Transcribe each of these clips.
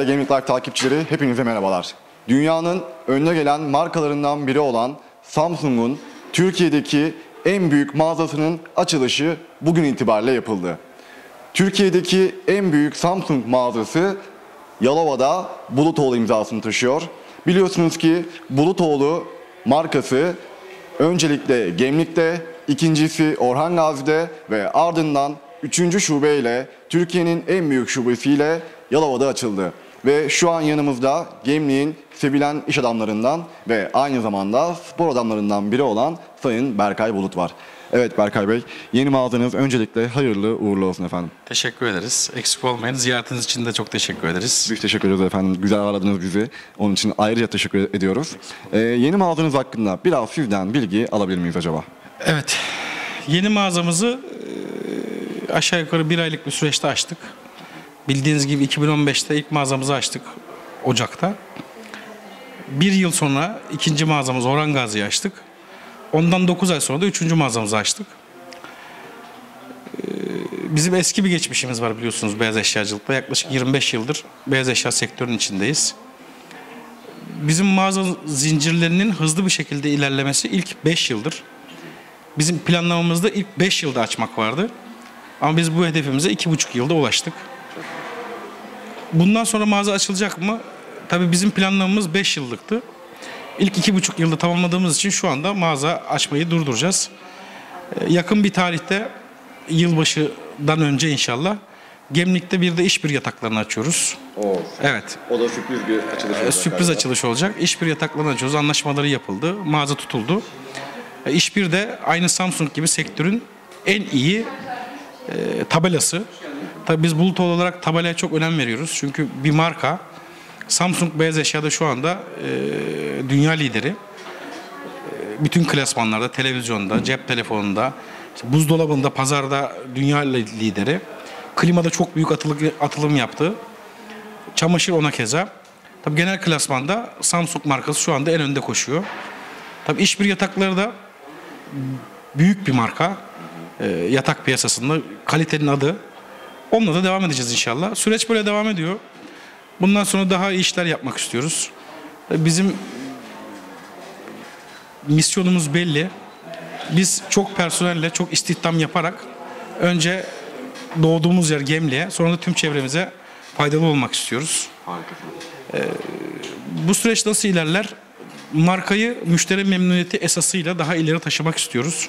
Değerli Gaming Life takipçileri hepinize merhabalar. Dünyanın önüne gelen markalarından biri olan Samsung'un Türkiye'deki en büyük mağazasının açılışı bugün itibariyle yapıldı. Türkiye'deki en büyük Samsung mağazası Yalova'da Bulutoğlu imzasını taşıyor. Biliyorsunuz ki Bulutoğlu markası öncelikle Gemlik'te, ikincisi Orhan Gazi'de ve ardından üçüncü şubeyle Türkiye'nin en büyük şubesiyle Yalova'da açıldı. Ve şu an yanımızda Gemlik'in sevilen iş adamlarından ve aynı zamanda spor adamlarından biri olan Sayın Berkay Bulut var. Evet Berkay Bey, yeni mağazanız öncelikle hayırlı uğurlu olsun efendim. Teşekkür ederiz. Eksik olmayın. Ziyaretiniz için de çok teşekkür ederiz. Biz teşekkür ederiz efendim. Güzel ağırladınız bizi. Onun için ayrıca teşekkür ediyoruz. Ee, yeni mağazanız hakkında biraz sizden bilgi alabilir miyiz acaba? Evet. Yeni mağazamızı e, aşağı yukarı bir aylık bir süreçte açtık. Bildiğiniz gibi 2015'te ilk mağazamızı açtık Ocak'ta. Bir yıl sonra ikinci mağazamız Orhan Gazi'yi açtık. Ondan 9 ay sonra da üçüncü mağazamızı açtık. Ee, Bizim eski bir geçmişimiz var biliyorsunuz beyaz eşyacılıkta. Yaklaşık 25 yıldır beyaz eşya sektörünün içindeyiz. Bizim mağaza zincirlerinin hızlı bir şekilde ilerlemesi ilk 5 yıldır. Bizim planlamamızda ilk 5 yılda açmak vardı. Ama biz bu hedefimize 2,5 yılda ulaştık. Bundan sonra mağaza açılacak mı? Tabii bizim planlamamız 5 yıllıktı. İlk iki buçuk yılda tamamladığımız için şu anda mağaza açmayı durduracağız. Ee, Yakın bir tarihte yılbaşından önce inşallah Gemlik'te bir de iş bir yataklarını açıyoruz. Evet. O da sürpriz bir açılış Ee, Sürpriz açılış olacak. İş bir yataklarını açıyoruz. Anlaşmaları yapıldı. Mağaza tutuldu. Ee, İş bir de aynı Samsung gibi sektörün en iyi e, tabelası. Tabii biz Bulut olarak tabelaya çok önem veriyoruz. Çünkü bir marka Samsung beyaz eşyada şu anda e, dünya lideri. E, bütün klasmanlarda, televizyonda, cep telefonunda, işte buzdolabında, pazarda dünya lideri. Klimada çok büyük atılım, atılım yaptı. Çamaşır ona keza. Tabii genel klasmanda Samsung markası şu anda en önde koşuyor. Tabii iş bir yatakları da büyük bir marka. E, yatak piyasasında kalitenin adı. Onunla da devam edeceğiz inşallah. Süreç böyle devam ediyor. Bundan sonra daha iyi işler yapmak istiyoruz. Bizim misyonumuz belli. Biz çok personelle, çok istihdam yaparak önce doğduğumuz yer Gemli'ye, sonra da tüm çevremize faydalı olmak istiyoruz. Bu süreç nasıl ilerler? Markayı müşteri memnuniyeti esasıyla daha ileri taşımak istiyoruz.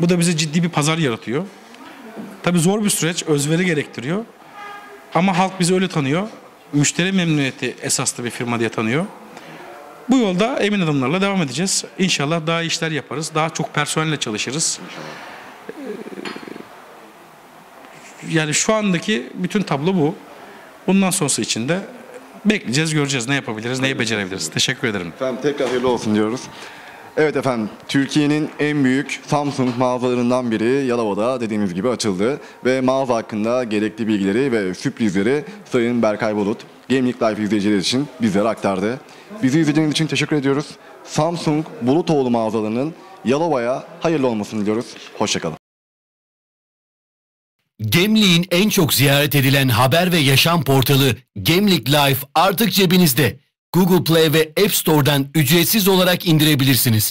Bu da bize ciddi bir pazar yaratıyor. Tabii zor bir süreç, özveri gerektiriyor. Ama halk bizi öyle tanıyor. Müşteri memnuniyeti esaslı bir firma diye tanıyor. Bu yolda emin adımlarla devam edeceğiz. İnşallah daha iyi işler yaparız. Daha çok personelle çalışırız. Ee, Yani şu andaki bütün tablo bu. Bundan sonrası için de bekleyeceğiz, göreceğiz ne yapabiliriz, neyi becerebiliriz. Teşekkür ederim. Efendim tekrar hayırlı olsun diyoruz. Evet efendim, Türkiye'nin en büyük Samsung mağazalarından biri Yalova'da dediğimiz gibi açıldı. Ve mağaza hakkında gerekli bilgileri ve sürprizleri Sayın Berkay Bulut, Gaming Life izleyicileri için bizlere aktardı. Bizi izlediğiniz için teşekkür ediyoruz. Samsung Bulutoğlu mağazalarının Yalova'ya hayırlı olmasını diliyoruz. Hoşçakalın. Gemlik'in en çok ziyaret edilen haber ve yaşam portalı Gemlik Life artık cebinizde. Google Play ve App Store'dan ücretsiz olarak indirebilirsiniz.